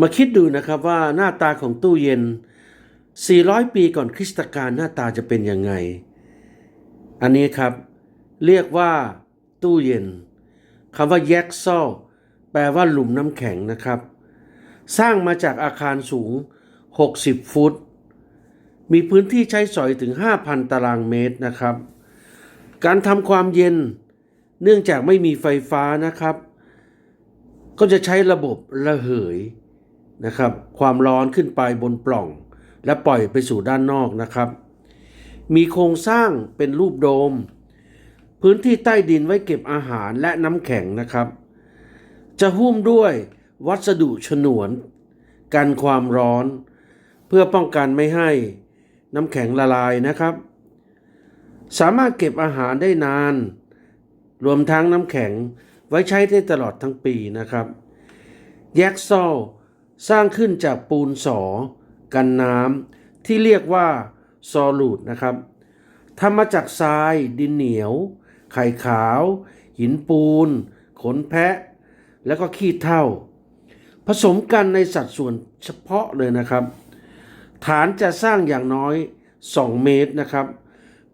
มาคิดดูนะครับว่าหน้าตาของตู้เย็น 400 ปีก่อนคริสตกาลหน้าตาจะเป็นยังไง อันนี้ครับเรียกว่าตู้เย็นคำว่าแยกซ่อแปลว่าหลุมน้ำแข็งนะครับ สร้างมาจากอาคารสูง 60 ฟุต มีพื้นที่ใช้สอยถึง 5,000 ตารางเมตรนะครับ การทำความเย็นเนื่องจากไม่มีไฟฟ้านะครับ ก็จะใช้ระบบระเหย นะครับความร้อนขึ้นไปบนปล่อง และปล่อยไปสู่ด้านนอกนะครับ มีโครงสร้างเป็นรูปโดม พื้นที่ใต้ดินไว้เก็บอาหารและน้ำแข็งนะครับ จะหุ้มด้วยวัสดุฉนวน กันความร้อน เพื่อป้องกันไม่ให้น้ำแข็งละลายนะครับ สามารถเก็บอาหารได้นาน รวมทั้งน้ำแข็งไว้ใช้ได้ตลอดทั้งปีนะครับ แยกซอ สร้างขึ้นจากปูนสอ กันน้ำที่เรียกว่าซอลูดนะครับทำมาจากทรายดินเหนียว ไข่ขาว หินปูน ขนแพะ แล้วก็ขี้เถ้าผสมกันในสัดส่วนเฉพาะเลยนะครับ ฐานจะสร้างอย่างน้อย 2 เมตรนะครับ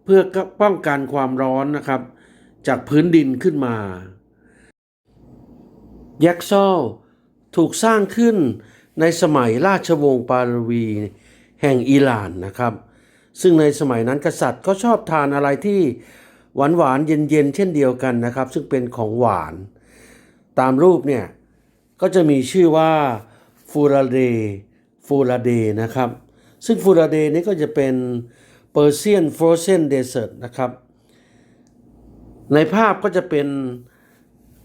เพื่อป้องกันความร้อนนะครับ จากพื้นดินขึ้นมายักษ์ซอลถูกสร้างขึ้น ในสมัยราชวงศ์ปาลวีแห่งอิหร่านนะครับ ซึ่งในสมัยนั้นกษัตริย์ก็ชอบทานอะไรที่หวานหวานเย็นเย็นเช่นเดียวกันนะครับ ซึ่งเป็นของหวาน ตามรูปเนี่ย ก็จะมีชื่อว่าฟูราเดฟูราเดนะครับ ซึ่งฟูราเดนี่ก็จะเป็นเปอร์เซียนฟรอเซนเดสเซอร์นะครับ ในภาพก็จะเป็น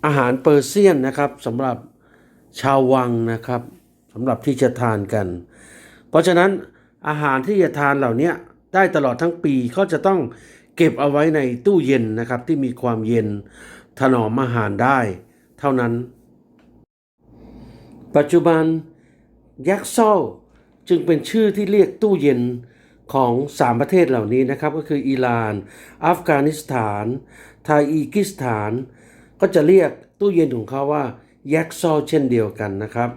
อาหารเปอร์เซียนนะครับสำหรับชาววังนะครับ สำหรับที่จะทานกัน เพราะฉะนั้นอาหารที่จะทานเหล่านี้ได้ตลอดทั้งปีก็จะต้องเก็บเอาไว้ในตู้เย็นนะครับที่มีความเย็นถนอมอาหารได้ เท่านั้น ปัจจุบันยักษ์โซลจึงเป็นชื่อที่เรียกตู้เย็นของ 3 ประเทศเหล่านี้นะครับ ก็คืออิหร่าน อัฟกานิสถาน ไทาอีกิสถาน ก็จะเรียกตู้เย็นของเขาว่ายักษ์โซลเช่นเดียวกันนะครับ